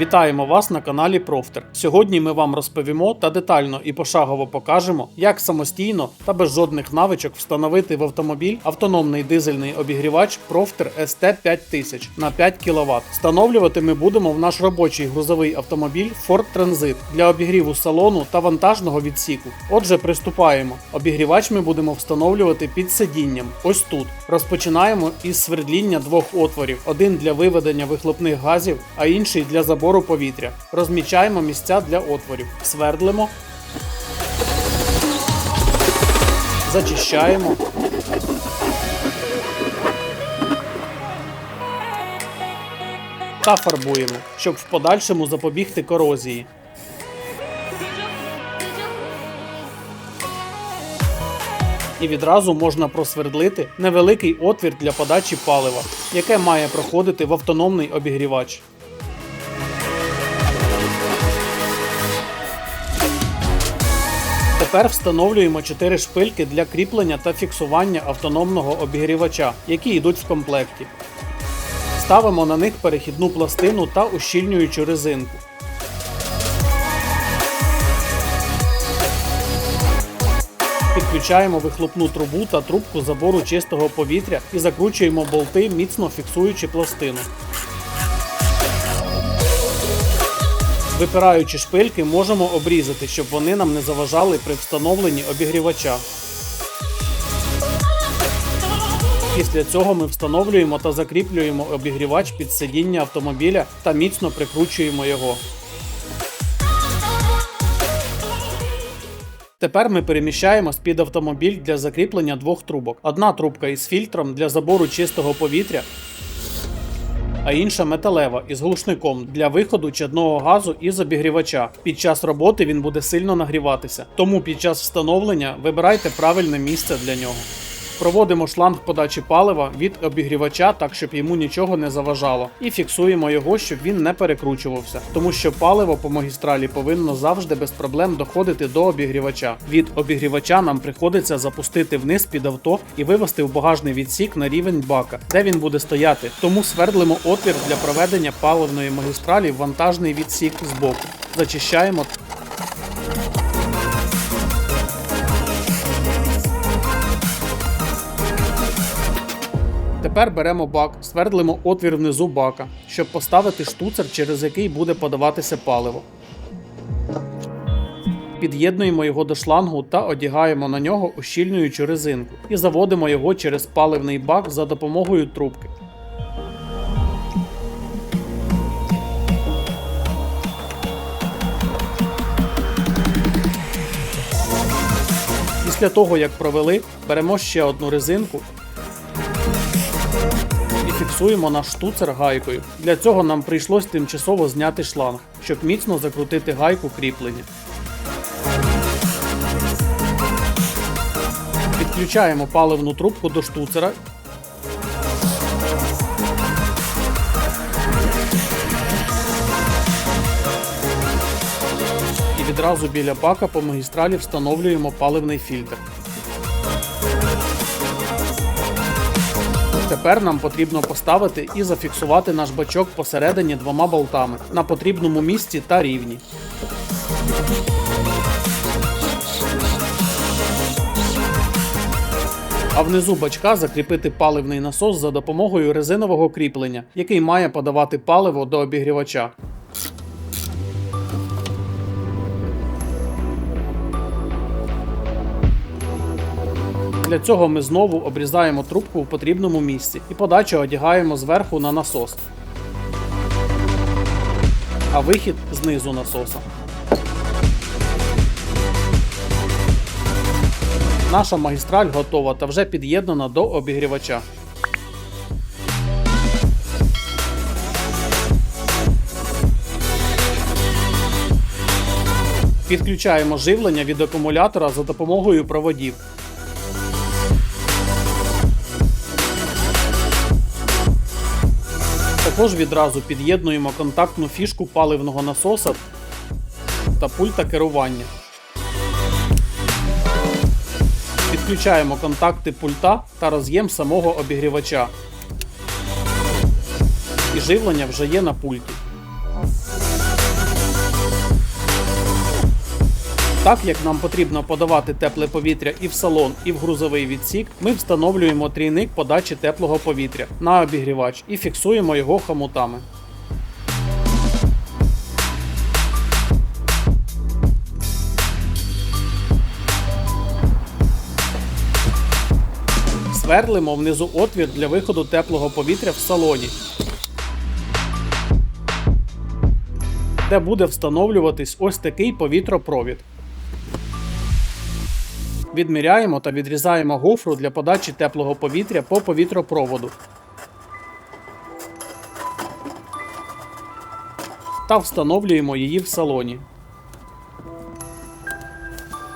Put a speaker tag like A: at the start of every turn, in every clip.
A: Вітаємо вас на каналі Профтер. Сьогодні ми вам розповімо та детально і пошагово покажемо, як самостійно та без жодних навичок встановити в автомобіль автономний дизельний обігрівач Профтер ST 5000 на 5 кВт. Встановлювати ми будемо в наш робочий грузовий автомобіль Ford Transit для обігріву салону та вантажного відсіку. Отже, приступаємо. Обігрівач ми будемо встановлювати під сидінням. Ось тут. Розпочинаємо із свердління двох отворів: один для виведення вихлопних газів, а інший для забору повітря. Розмічаємо місця для отворів, свердлимо, зачищаємо. Та фарбуємо, щоб в подальшому запобігти корозії. І відразу можна просвердлити невеликий отвір для подачі палива, яке має проходити в автономний обігрівач. Тепер встановлюємо 4 шпильки для кріплення та фіксування автономного обігрівача, які йдуть в комплекті. Ставимо на них перехідну пластину та ущільнюючу резинку. Підключаємо вихлопну трубу та трубку забору чистого повітря і закручуємо болти, міцно фіксуючи пластину. Випираючи шпильки, можемо обрізати, щоб вони нам не заважали при встановленні обігрівача. Після цього ми встановлюємо та закріплюємо обігрівач під сидіння автомобіля та міцно прикручуємо його. Тепер ми переміщаємо під автомобіль для закріплення двох трубок. Одна трубка із фільтром для забору чистого повітря, а інша металева із глушником для виходу чадного газу із обігрівача. Під час роботи він буде сильно нагріватися, тому під час встановлення вибирайте правильне місце для нього. Проводимо шланг подачі палива від обігрівача так, щоб йому нічого не заважало, і фіксуємо його, щоб він не перекручувався, тому що паливо по магістралі повинно завжди без проблем доходити до обігрівача. Від обігрівача нам приходиться запустити вниз під авто і вивести в багажний відсік на рівень бака, де він буде стояти. Тому свердлимо отвір для проведення паливної магістралі в вантажний відсік збоку. Зачищаємо Тепер беремо бак, свердлимо отвір внизу бака, щоб поставити штуцер, через який буде подаватися паливо. Під'єднуємо його до шлангу та одягаємо на нього ущільнюючу резинку і заводимо його через паливний бак за допомогою трубки. Після того, як провели, беремо ще одну резинку фіксуємо наш штуцер гайкою. Для цього нам прийшлось тимчасово зняти шланг, щоб міцно закрутити гайку кріплення. Підключаємо паливну трубку до штуцера. І відразу біля бака по магістралі встановлюємо паливний фільтр. Тепер нам потрібно поставити і зафіксувати наш бачок посередині двома болтами на потрібному місці та рівні. А внизу бачка закріпити паливний насос за допомогою резинового кріплення, який має подавати паливо до обігрівача. Для цього ми знову обрізаємо трубку в потрібному місці і подачу одягаємо зверху на насос, а вихід знизу насоса. Наша магістраль готова та вже під'єднана до обігрівача. Підключаємо живлення від акумулятора за допомогою проводів. Також відразу під'єднуємо контактну фішку паливного насоса та пульта керування. Підключаємо контакти пульта та роз'єм самого обігрівача. І живлення вже є на пульті. Так як нам потрібно подавати тепле повітря і в салон, і в грузовий відсік, ми встановлюємо трійник подачі теплого повітря на обігрівач і фіксуємо його хомутами. Сверлимо внизу отвір для виходу теплого повітря в салоні, де буде встановлюватись ось такий повітропровід. Відміряємо та відрізаємо гофру для подачі теплого повітря по повітропроводу. Та встановлюємо її в салоні.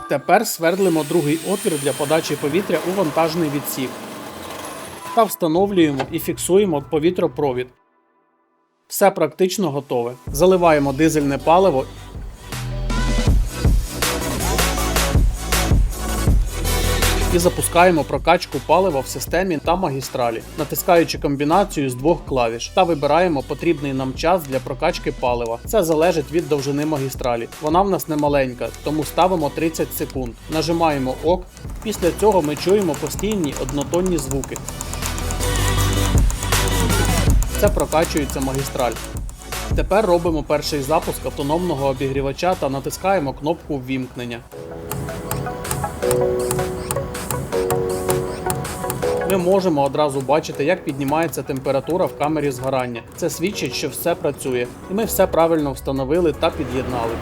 A: Тепер свердлимо другий отвір для подачі повітря у вантажний відсік. Та встановлюємо і фіксуємо повітропровід. Все практично готове. Заливаємо дизельне паливо. І запускаємо прокачку палива в системі та магістралі, натискаючи комбінацію з двох клавіш та вибираємо потрібний нам час для прокачки палива. Це залежить від довжини магістралі. Вона в нас не маленька, тому ставимо 30 секунд. Нажимаємо ОК. Після цього ми чуємо постійні однотонні звуки. Це прокачується магістраль. Тепер робимо перший запуск автономного обігрівача та натискаємо кнопку ввімкнення. Ми можемо одразу бачити, як піднімається температура в камері згорання. Це свідчить, що все працює, і ми все правильно встановили та під'єднали.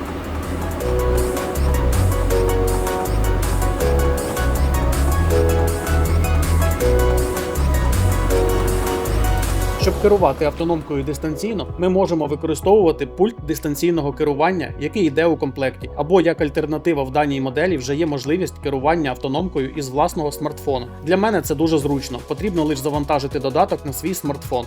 A: Керувати автономкою дистанційно, ми можемо використовувати пульт дистанційного керування, який йде у комплекті, або як альтернатива в даній моделі вже є можливість керування автономкою із власного смартфона. Для мене це дуже зручно, потрібно лише завантажити додаток на свій смартфон.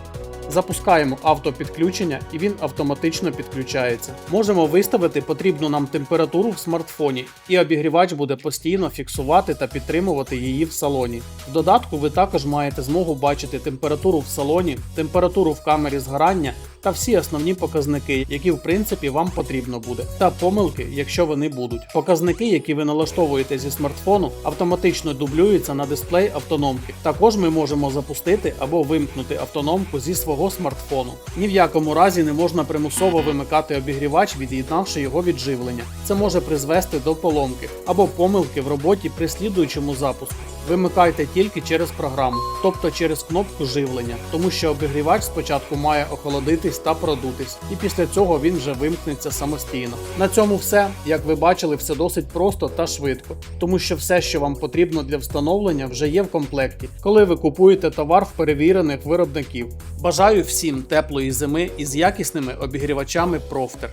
A: Запускаємо автопідключення і він автоматично підключається. Можемо виставити потрібну нам температуру в смартфоні, і обігрівач буде постійно фіксувати та підтримувати її в салоні. В додатку ви також маєте змогу бачити температуру в салоні, температуру в камері згорання та всі основні показники, які в принципі вам потрібно буде, та помилки, якщо вони будуть. Показники, які ви налаштовуєте зі смартфону, автоматично дублюються на дисплей автономки. Також ми можемо запустити або вимкнути автономку зі свого смартфону. Ні в якому разі не можна примусово вимикати обігрівач, від'єднавши його від живлення. Це може призвести до поломки або помилки в роботі при слідуючому запуску. Вимикайте тільки через програму, тобто через кнопку живлення, тому що обігрівач спочатку має охолодитись та продутись, і після цього він вже вимкнеться самостійно. На цьому все, як ви бачили, все досить просто та швидко, тому що все, що вам потрібно для встановлення, вже є в комплекті, коли ви купуєте товар в перевірених виробників. Бажаю всім теплої зими із якісними обігрівачами Профтер.